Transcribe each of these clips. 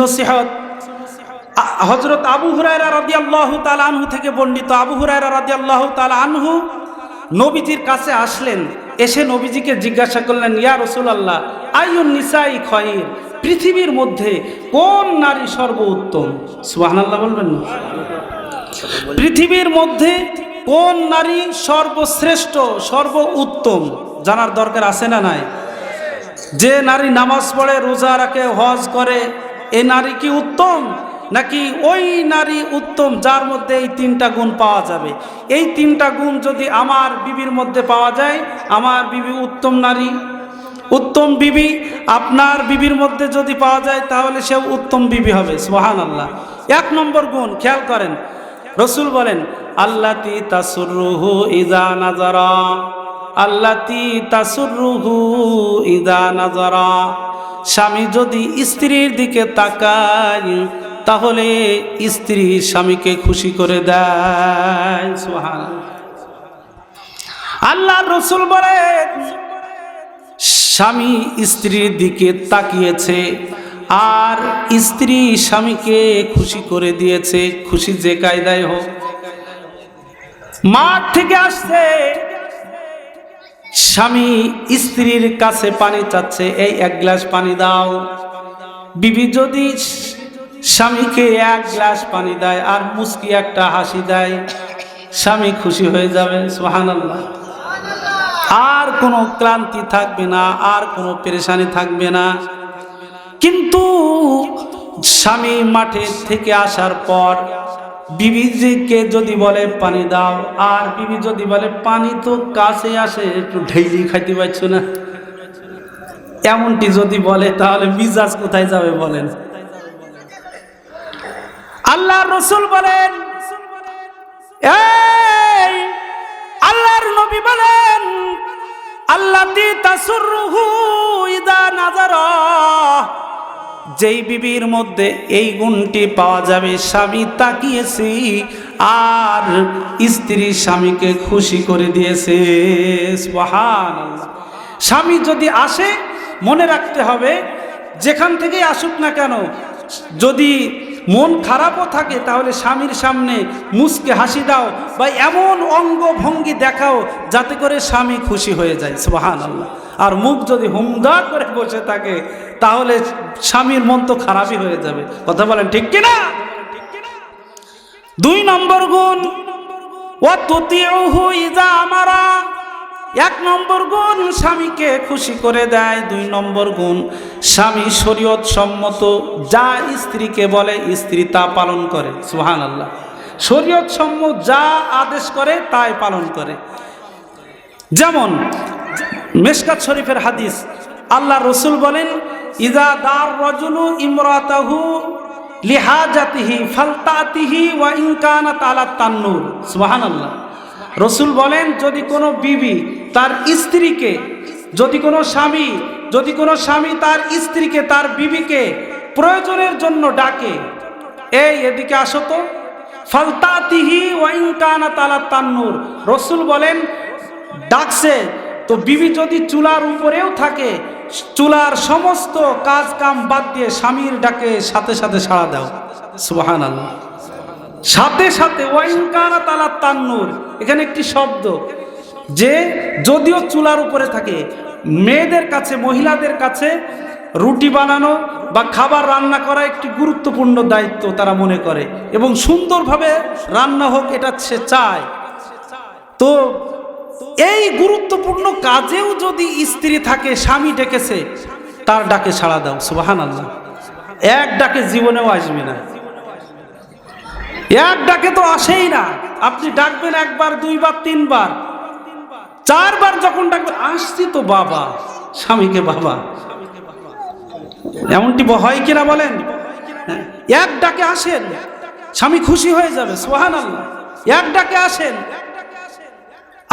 নসিহত। হজরত আবু হুরায়রা রাদি আল্লাহ আনহু থেকে বর্ণিত আবু হুরায়রা রাদি আল্লাহ আনহু নবীজির কাছে আসলেন। এসে নবীজিকে জিজ্ঞাসা করলেন, ইয়া রসুল আল্লাহ আইউন নিসাই খয়ের? পৃথিবীর মধ্যে কোন নারী সর্বোত্তম? সুবাহান আল্লাহ বলবেন না। পৃথিবীর মধ্যে কোন নারী সর্বশ্রেষ্ঠ সর্ব উত্তম জানার দরকার আছে না নাই? যে নারী নামাজ পড়ে, রোজা রাখে, হজ করে এ নারী কি উত্তম? নাকি ওই নারী উত্তম যার মধ্যে এই তিনটা গুণ পাওয়া যাবে? এই তিনটা গুণ যদি আমার বিবির মধ্যে পাওয়া যায়, আমার বিবি উত্তম নারী। উত্তম বিবি আপনার বিবির মধ্যে যদি পাওয়া যায়, তাহলে সেও উত্তম বিবি হবে। সোহান আল্লাহ এক নম্বর গুণ, খেয়াল করেন। রসুল বলেন, আল্লাতি তাসুরুহু ইজা নাজারা আল্লাতি তাসুরুহু ইদা নাজারা স্বামী যদি স্ত্রীর দিকে তাকায়, তাহলে স্ত্রী স্বামীকে খুশি করে দেয়। সুবহান আল্লাহ রসুল বলেন, স্বামী স্ত্রীর দিকে তাকিয়েছে, আর স্ত্রী স্বামীকে খুশি করে দিয়েছে। খুশি যে কায়দায় হোক। মাঠ থেকে আসছে। স্বামী স্ত্রীর কাছে পানি চাচ্ছে, এই এক গ্লাস পানি দাও। বিবি যদি স্বামীকে এক গ্লাস পানি দেয় আর মুস্কি একটা হাসি দেয়, স্বামী খুশি হয়ে যাবে সোহান আর কোনো ক্লান্তি থাকবে না, আর কোনো পেরেশানি থাকবে না। কিন্তু স্বামী মাঠে থেকে আসার পর বিবিজিকে যদি বলে পানি দাও, আর বিবি যদি বলে পানি তো কাছে আসে, একটু ঢেইলি খাইতে পারছ না? এমনটি যদি বলে, তাহলে মিজাজ কোথায় যাবে বলেন? আল্লাহ রসুল বলেন, এই আল্লাহর নবী বলেন, আল্লাহ তাসুরুহু ইদা নাজারা। যেই বিবির মধ্যে এই গুণটি পাওয়া যাবে, স্বামী তাকিয়েছি আর স্ত্রী স্বামীকে খুশি করে দিয়েছে। স্বামী যদি আসে, মনে রাখতে হবে, যেখান থেকেই আসুক না কেন, যদি মন খারাপও থাকে, তাহলে স্বামীর সামনে মুসকে হাসি দাও বা এমন অঙ্গ ভঙ্গি দেখাও, যাতে করে স্বামী খুশি হয়ে যায়। সুবাহান আল্লাহ আর মুখ যদি হুমদা করে বসে থাকে, তাহলে স্বামীর মন তো খারাপই হয়ে যাবে। কথা বলেন ঠিক কিনা? দুই নম্বর গুণ ও তুতিউহু ইজা আমারা। এক নম্বর গুণ, স্বামীকে খুশি করে দেয়। দুই নম্বর গুণ, স্বামী শরীয়ত সম্মত, যা স্ত্রীকে বলে, স্ত্রী তা পালন করে। সুহান আল্লাহ শরীয়ত সম্মত যা আদেশ করে, তাই পালন করে। যেমন মেশকাত শরীফের হাদিস। আল্লাহ রসুল বলেন, ইদা দার রজুলু ইমরাতাহু লিহাজাতিহি ফালতাতিহি ওয়া ইনকানা তালা তান্নুর। সুবহানাল্লাহ। রসুল বলেন, যদি কোনো বিবি তার স্ত্রীকে, যদি কোনো স্বামী, যদি কোনো স্বামী তার স্ত্রীকে, তার বিবিকে প্রয়োজনের জন্য ডাকে, এই এদিকে আসো তো, ফালতাতিহি ওয়া ওয়াইনকানা তালা তান্নুর। রসুল বলেন, ডাকছে তো বিবি যদি চুলার উপরেও থাকে, চুলার সমস্ত কাজ কাম বাদ দিয়ে স্বামীর ডাকে সাথে সাথে সাড়া দাও। আল্লাহ সাথে সাথে তালা তান্নুর, এখানে একটি শব্দ, যে যদিও চুলার উপরে থাকে, মেয়েদের কাছে, মহিলাদের কাছে রুটি বানানো বা খাবার রান্না করা একটি গুরুত্বপূর্ণ দায়িত্ব তারা মনে করে, এবং সুন্দরভাবে রান্না হোক এটা সে চায়। তো এই গুরুত্বপূর্ণ কাজেও যদি স্ত্রী থাকে স্বামী ডেকেছে তার ডাকে সাড়া দাও সুবাহান আল্লাহ এক ডাকে জীবনেও আসবে না। এক ডাকে তো আসেই না। আপনি ডাকবেন একবার দুইবার তিনবার। চারবার যখন ডাকবেন আসছি তো বাবা স্বামীকে বাবা। এমনটি হয় কিনা বলেন? হ্যাঁ, এক ডাকে আসেন স্বামী খুশি হয়ে যাবে সোহান আল্লাহ এক ডাকে আসেন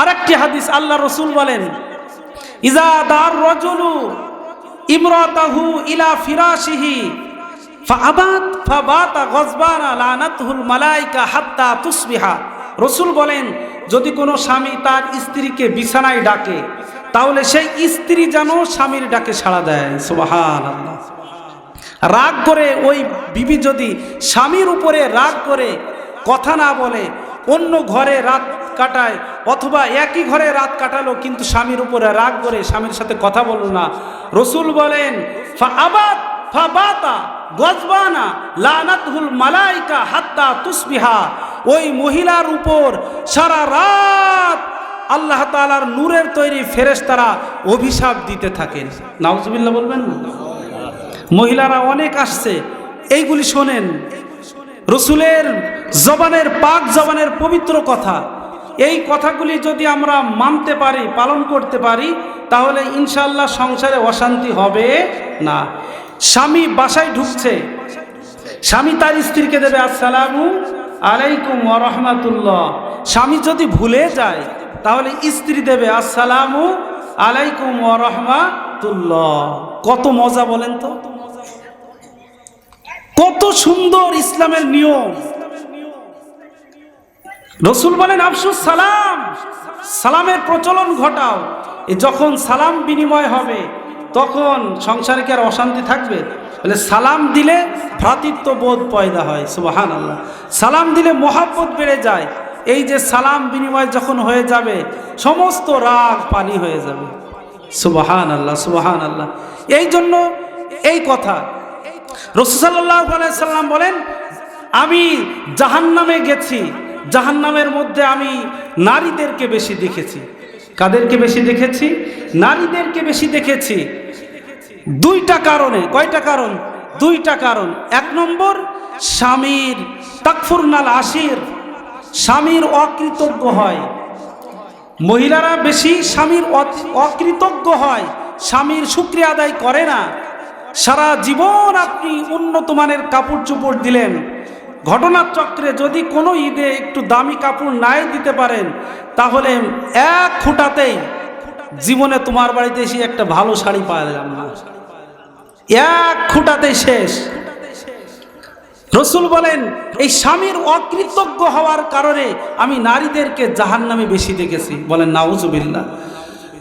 আরেকটি হাদিস আল্লাহ রসুল বলেন ইলা মালাইকা তুসবিহা। রসুল বলেন, যদি কোনো স্বামী তার স্ত্রীকে বিছানায় ডাকে, তাহলে সেই স্ত্রী যেন স্বামীর ডাকে সাড়া দেয়। রাগ করে ওই বিবি যদি স্বামীর উপরে রাগ করে, কথা না বলে অন্য ঘরে রাত কাটায় অথবা একই ঘরে রাত কাটালো, কিন্তু স্বামীর উপরে রাগ করে স্বামীর সাথে কথা বলল না। রসুল বলেন, ফা আবাদ, ফা বাতা, গজবানা মালাইকা হাত্তা ওই মহিলার উপর সারা রাত তৈরি অভিশাপ দিতে থাকেন। বলবেন মহিলারা অনেক আসছে। এইগুলি শোনেন। রসুলের জবানের, পাক জবানের পবিত্র কথা। এই কথাগুলি যদি আমরা মানতে পারি, পালন করতে পারি, তাহলে ইনশাল্লাহ সংসারে অশান্তি হবে না। স্বামী বাসায় ঢুকছে। স্বামী তার স্ত্রীকে দেবে, আসসালামু আলাইকুম রহমাতুল্লাহ। স্বামী যদি ভুলে যায়, তাহলে স্ত্রী দেবে, আসসালামু আলাইকুম রহমাতুল্লাহ। কত মজা বলেন তো? কত সুন্দর ইসলামের নিয়ম। রসুল বলেন, আফসুস, সালাম। সালামের প্রচলন ঘটাও। যখন সালাম বিনিময় হবে, তখন সংসারে কি আর অশান্তি থাকবে? বলে, সালাম দিলে ভ্রাতৃত্ব বোধ পয়দা হয় সুবাহান আল্লাহ সালাম দিলে মহাব্বত বেড়ে যায়। এই যে সালাম বিনিময় যখন হয়ে যাবে, সমস্ত রাগ পানি হয়ে যাবে। সুবাহান আল্লাহ সুবাহান আল্লাহ এই জন্য এই কথা রসুসাল্লাহ সাল্লাম বলেন, আমি জাহান্নামে গেছি, জাহান্নামের মধ্যে আমি নারীদেরকে বেশি দেখেছি। কাদেরকে বেশি দেখেছি? নারীদেরকে বেশি দেখেছি। দুইটা কারণে, কয়টা কারণ? দুইটা কারণ। এক নম্বর, স্বামীর, তাকফুরনাল আশির, স্বামীর অকৃতজ্ঞ হয়। মহিলারা বেশি স্বামীর অকৃতজ্ঞ হয়, স্বামীর শুক্রিয়া আদায় করে না। সারা জীবন আপনি উন্নত মানের কাপড় চোপড় দিলেন। ঘটনার চক্রে যদি কোনো ঈদে একটু দামি কাপড় নাই দিতে পারেন, তাহলে এক খুঁটাতেই জীবনে তোমার বাড়িতে এসে একটা ভালো শাড়ি পাওয়া যাবে না এক খুঁটাতেই শেষ। রসুল বলেন, এই স্বামীর অকৃতজ্ঞ হওয়ার কারণে আমি নারীদেরকে জাহান নামে বেশি দেখেছি। বলেন নাউজুবিল্লা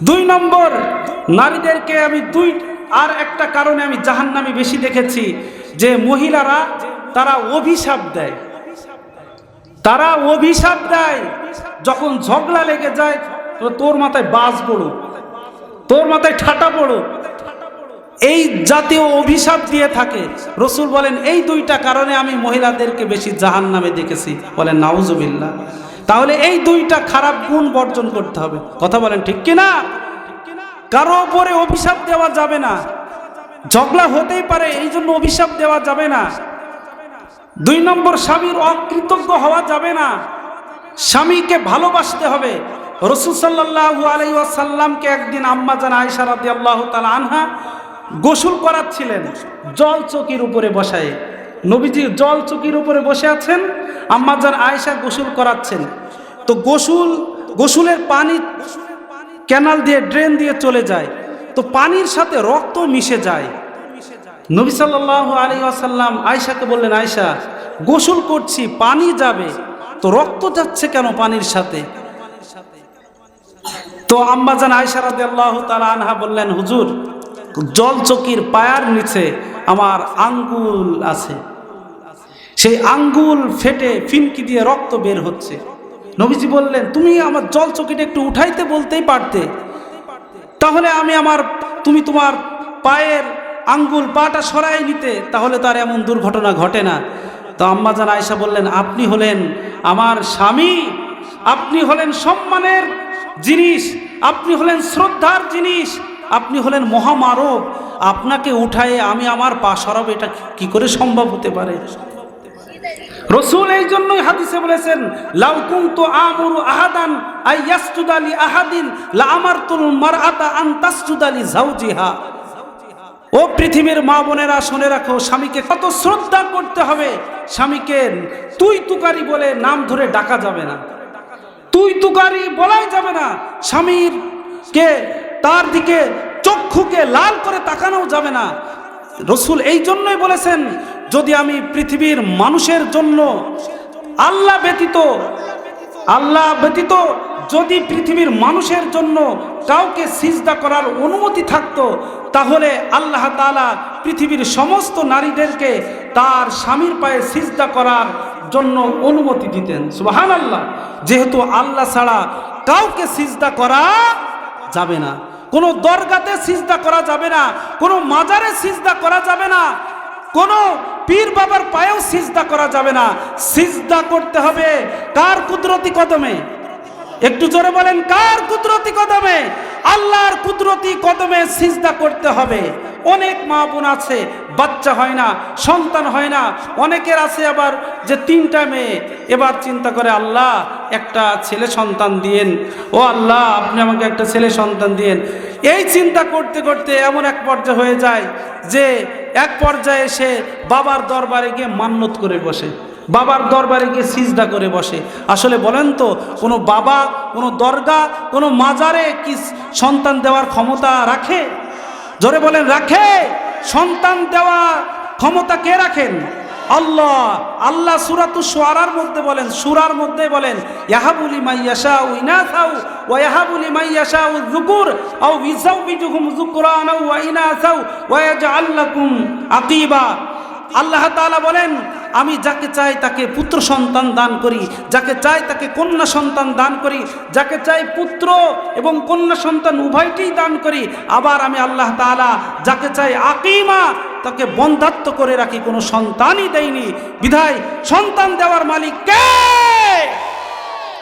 দুই নম্বর, নারীদেরকে আমি দুই আর একটা কারণে আমি জাহান নামে বেশি দেখেছি যে মহিলারা তারা অভিশাপ দেয়। তারা অভিশাপ দেয়। যখন ঝগড়া লেগে যায় তোর মাথায় বাস পড়ো তোর মাথায় ঠাটা পড়ো এই জাতীয় অভিশাপ দিয়ে থাকে। রসুল বলেন, এই দুইটা কারণে আমি মহিলাদেরকে বেশি জাহান নামে দেখেছি। বলেন নাউজুবিল্লা তাহলে এই দুইটা খারাপ গুণ বর্জন করতে হবে। কথা বলেন ঠিক কিনা? কারও ওপরে অভিশাপ দেওয়া যাবে না। ঝগড়া হতেই পারে, এই জন্য অভিশাপ দেওয়া যাবে না। দুই নম্বর, স্বামীর অকৃতজ্ঞ হওয়া যাবে না। স্বামীকে ভালোবাসতে হবে। রসুল সাল্লাহ আলাইসাল্লামকে একদিন আম্মা জান আয়সা রাদি আল্লাহ তালা আনহা গোসল করাচ্ছিলেন। জল চকির উপরে বসায়। নবীজি জল চকির উপরে বসে আছেন, আম্মা জান আয়সা গোসল করাচ্ছেন। তো গোসল, গোসলের পানি ক্যানাল দিয়ে ড্রেন দিয়ে চলে যায়। তো পানির সাথে রক্ত মিশে যায়। নবী সাল্লাহ আলী আসাল্লাম আয়সাকে বললেন আয়সা গোসল করছি, পানি যাবে। তো রক্ত যাচ্ছে কেন পানির সাথে? তো আম্বাজান আয়সা রাদি আল্লাহ তালা আনহা বললেন, হুজুর জল চকির পায়ার নিচে আমার আঙ্গুল আছে। সেই আঙ্গুল ফেটে ফিনকি দিয়ে রক্ত বের হচ্ছে। নবীজি বললেন, তুমি আমার জল চকিটা একটু উঠাইতে বলতেই পারতে। তাহলে আমি আমার, তুমি তোমার পায়ের আঙ্গুল পাটা সরাই নিতে, তাহলে তার এমন দুর্ঘটনা ঘটে না। তো আম্মাজান আয়সা বললেন, আপনি হলেন আমার স্বামী, আপনি হলেন সম্মানের জিনিস, আপনি হলেন শ্রদ্ধার জিনিস, আপনি হলেন মহামারব আপনাকে উঠায়ে আমি আমার পা সরাব, এটা কি করে সম্ভব হতে পারে? রসুল এই জন্যই হাদিসে বলেছেন, লাউ কুনতু আমুরু আহাদান, আই ইয়াসজুদালি আহাদিন, লা মারআতা আন তাসজুদালি ও পৃথিবীর মা বোনেরা, শুনে রাখো, স্বামীকে কত শ্রদ্ধা করতে হবে। স্বামীকে তুই তুকারি বলে নাম ধরে ডাকা যাবে না। তুই তুকারি বলাই যাবে না। স্বামীর কে তার দিকে চক্ষুকে লাল করে তাকানো যাবে না। রসুল এই জন্যই বলেছেন যদি আমি পৃথিবীর মানুষের জন্য আল্লাহ ব্যতীত আল্লাহ ব্যতীত যদি পৃথিবীর মানুষের জন্য কাউকে সিজদা করার অনুমতি থাকতো, তাহলে আল্লাহ তাআলা পৃথিবীর সমস্ত নারীদেরকে তার স্বামীর পায়ে সিজদা করার জন্য অনুমতি দিতেন। সুবাহান আল্লাহ যেহেতু আল্লাহ ছাড়া কাউকে সিজদা করা যাবে না। কোনো দরগাতে সিজদা করা যাবে না, কোনো মাজারে সিজদা করা যাবে না। কোনো পীর বাবার পায়েও সিজদা করা যাবে না। সিজদা করতে হবে কার কুদরতি কদমে? একটু জোরে বলেন, কার কুদরতি কদমে? আল্লাহর কুদরতি কদমে সিজদা করতে হবে। অনেক মা বোন আছে, বাচ্চা হয় না, সন্তান হয় না। অনেকের আছে আবার যে তিনটা মেয়ে। এবার চিন্তা করে, আল্লাহ একটা ছেলে সন্তান দিয়েন। ও আল্লাহ, আপনি আমাকে একটা ছেলে সন্তান দিয়েন। এই চিন্তা করতে করতে এমন এক পর্যায়ে হয়ে যায় যে এক পর্যায়ে এসে বাবার দরবারে গিয়ে মান্যত করে বসে, বাবার দরবারে গিয়ে সিজদা করে বসে। আসলে বলেন তো, কোনো বাবা, কোনো দরগা, কোনো মাজারে কি সন্তান দেওয়ার ক্ষমতা রাখে? জোরে বলেন, রাখে। সন্তান দেওয়া ক্ষমতা কে রাখেন? আল্লাহ আল্লাহ সুরাতু সোয়ারার মধ্যে বলেন, সুরার মধ্যে বলেন ইয়াহাবুলি মাইয়াশা ইনাসাউ ওয়া ইয়াহাবুলি মাইয়াশা যুকুর, আও ইযাউবিজুহুম যুকরান ওয়া ইনাসাউ ওয়া ইয়াজআল লাকুম আকিবা। আল্লাহ তাআলা বলেন, আমি যাকে চাই তাকে পুত্র সন্তান দান করি, যাকে চাই তাকে কন্যা সন্তান দান করি, যাকে চাই পুত্র এবং কন্যা সন্তান উভয়টিই দান করি। আবার আমি আল্লাহ তাআলা যাকে চাই আকিমা, তাকে বন্ধাত্ম করে রাখি, কোনো সন্তানই দেয়নি। বিধায় সন্তান দেওয়ার মালিক কে?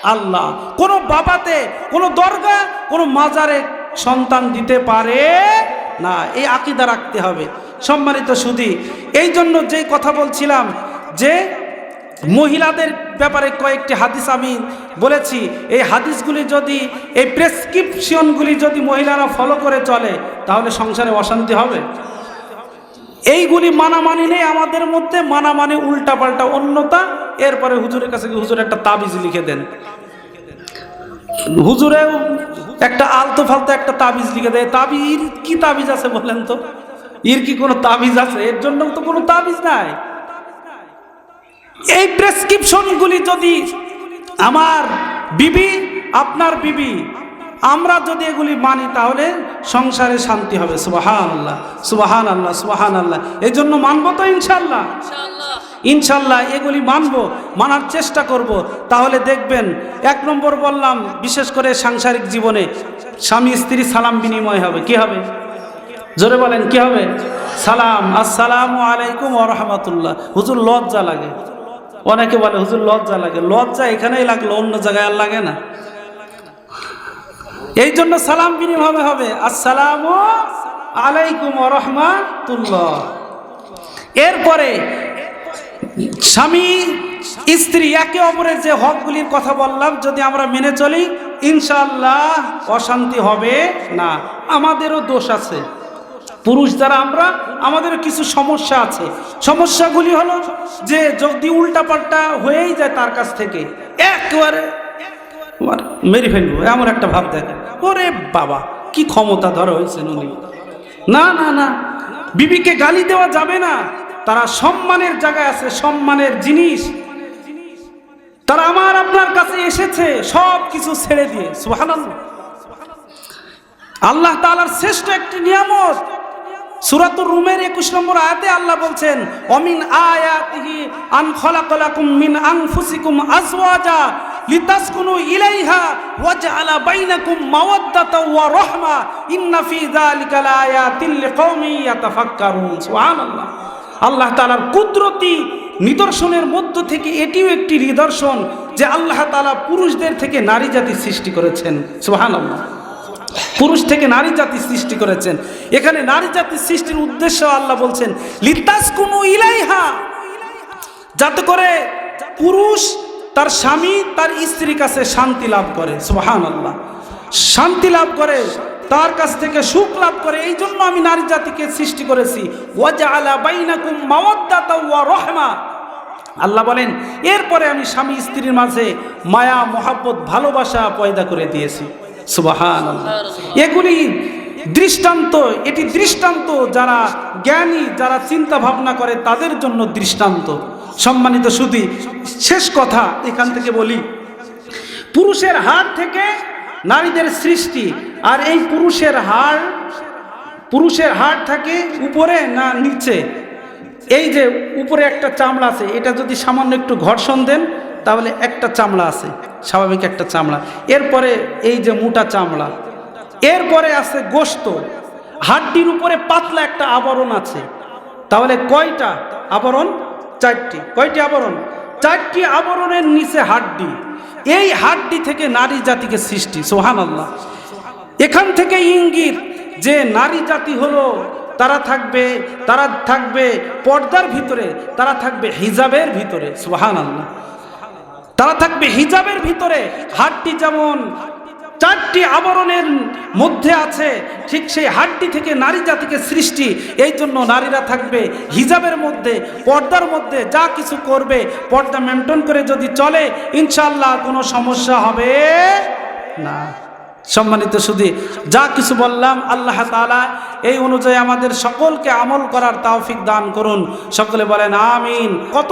আল্লাহ। কোনো বাবাতে, কোনো দরগা, কোনো মাজারে সন্তান দিতে পারে না। এই আকিদা রাখতে হবে। সম্মানিত সুধি এই জন্য যেই কথা বলছিলাম যে মহিলাদের ব্যাপারে কয়েকটি হাদিস আমি বলেছি, এই হাদিসগুলি যদি, এই প্রেসক্রিপশনগুলি যদি মহিলারা ফলো করে চলে, তাহলে সংসারে অশান্তি হবে। এইগুলি মানামানি নেই আমাদের মধ্যে, মানামানি উল্টাপাল্টা অন্যতা। এরপরে হুজুরের কাছে হুজুর একটা তাবিজ লিখে দেন। হুজুরেও একটা আলতো ফালতো একটা তাবিজ লিখে দেয়। তাবির কি তাবিজ আছে বলেন তো? এর কি কোনো তাবিজ আছে? এর জন্য তো কোনো তাবিজ নাই। এই প্রেসক্রিপশনগুলি যদি আমার বিবি, আপনার বিবি, আমরা যদি এগুলি মানি, তাহলে সংসারে শান্তি হবে। সুবাহান আল্লাহ সুবাহান আল্লাহ সুবাহান আল্লাহ এই জন্য মানবো তো ইনশাল্লাহ ইনশাল্লাহ এগুলি মানব, মানার চেষ্টা করব। তাহলে দেখবেন, এক নম্বর বললাম, বিশেষ করে সাংসারিক জীবনে স্বামী স্ত্রী সালাম বিনিময় হবে। কি হবে? জোরে বলেন, কি হবে? সালাম, আসসালামু আলাইকুম ওরহামাতুল্লাহ হুজুর লজ্জা লাগে। অনেকে বলে, হুজুর লজ্জা লাগে। লজ্জা এখানেই লাগল, অন্য জায়গায় আর লাগে না। এই জন্য সালাম বিনিময় হবে আসসালামু আলাইকুম রহমাতুল্লাহ। এরপরে স্বামী, স্ত্রী একে অপরের যে হকগুলির কথা বললাম, যদি আমরা মেনে চলি ইনশাল্লাহ অশান্তি হবে না। আমাদেরও দোষ আছে। পুরুষ যারা আমরা, আমাদের কিছু সমস্যা আছে। সমস্যাগুলি হলো যে যদি উল্টাপাল্টা হয়েই যায় তার কাছ থেকে, একেবারে মেরে ফেলব, এমন একটা ভাব দেখে ওরে বাবা, কি ক্ষমতা ধরা হয়েছে উনি। না না না, বিবিকে গালি দেওয়া যাবে না। তারা সম্মানের জায়গায় আছে, সম্মানের জিনিস। তারা আমার আপনার কাছে এসেছে, সব কিছু ছেড়ে দিয়ে, সুবহানাল্লাহ। আল্লাহ তাআলার শ্রেষ্ঠ একটি নিয়ামত। সুরাতুর রুমের একুশ নম্বর আয়াতে আল্লাহ বলছেন, অমিন আয়াতিহি আন খলাকলাকুম মিন আনফুসিকুম আজওয়াজা লিতাসকুনু ইলাইহা ওয়াজআলা বাইনাকুম মাওয়াদ্দাতা ওয়া রাহমা ইন্না ফি যালিকা লাআয়াতিন লিকওমি ইয়াতাফাক্কারুন। সুবহানাল্লাহ। আল্লাহ তাআলার কুদরতি নিদর্শনের মধ্য থেকে এটিও একটি নিদর্শন যে আল্লাহ তাআলা পুরুষদের থেকে নারী জাতি সৃষ্টি করেছেন। সুবহানাল্লাহ। পুরুষ থেকে নারী জাতি সৃষ্টি করেছেন। এখানে নারী জাতি সৃষ্টির উদ্দেশ্য আল্লাহ বলছেন লিতাস কোনো ইলাইহা। যাতে করে পুরুষ তার স্বামী তার স্ত্রীর কাছে শান্তি লাভ করে। সুহান আল্লাহ শান্তি লাভ করে, তার কাছ থেকে সুখ লাভ করে। এই জন্য আমি নারী জাতিকে সৃষ্টি করেছি। ওয়াজা আলা বাইনাকুম ওয়া আল্লাহ বলেন, এরপরে আমি স্বামী স্ত্রীর মাঝে মায়া, মহাব্বত, ভালোবাসা পয়দা করে দিয়েছি। সুবাহান এগুলি দৃষ্টান্ত, এটি দৃষ্টান্ত যারা জ্ঞানী, যারা চিন্তা ভাবনা করে, তাদের জন্য দৃষ্টান্ত। সম্মানিত শুধু শেষ কথা এখান থেকে বলি। পুরুষের হাড় থেকে নারীদের সৃষ্টি, আর এই পুরুষের হাড় পুরুষের হাড় থাকে উপরে না নিচে? এই যে উপরে একটা চামড়া আছে, এটা যদি সামান্য একটু ঘর্ষণ দেন, তাহলে একটা চামড়া আছে। স্বাভাবিক একটা চামড়া। এরপরে এই যে মোটা চামড়া, এরপরে আছে গোস্ত। হাড্ডির উপরে পাতলা একটা আবরণ আছে। তাহলে কয়টা আবরণ? চারটি। কয়টি আবরণ? চারটি আবরণের নিচে হাড্ডি। এই হাড্ডি থেকে নারী জাতিকে সৃষ্টি সোহান আল্লাহ এখান থেকে ইঙ্গিত যে নারী জাতি হলো, তারা থাকবে তারা থাকবে পর্দার ভিতরে, তারা থাকবে হিজাবের ভিতরে সোহান আল্লাহ তারা থাকবে হিজাবের ভিতরে। হাড্ডি যেমন চারটি আবরণের মধ্যে আছে, ঠিক সেই হাড্ডি থেকে নারী জাতিকে সৃষ্টি, এই জন্য নারীরা থাকবে হিজাবের মধ্যে, পর্দার মধ্যে, যা কিছু করবে, পর্দা মেনটেন করে যদি চলে ইনশাল্লাহ কোনো সমস্যা হবে না। সম্মানিত শুধু যা কিছু বললাম, আল্লাহ তাআলা এই অনুযায়ী আমাদের সকলকে আমল করার তাওফিক দান করুন। সকলে বলেন, আমিন। কত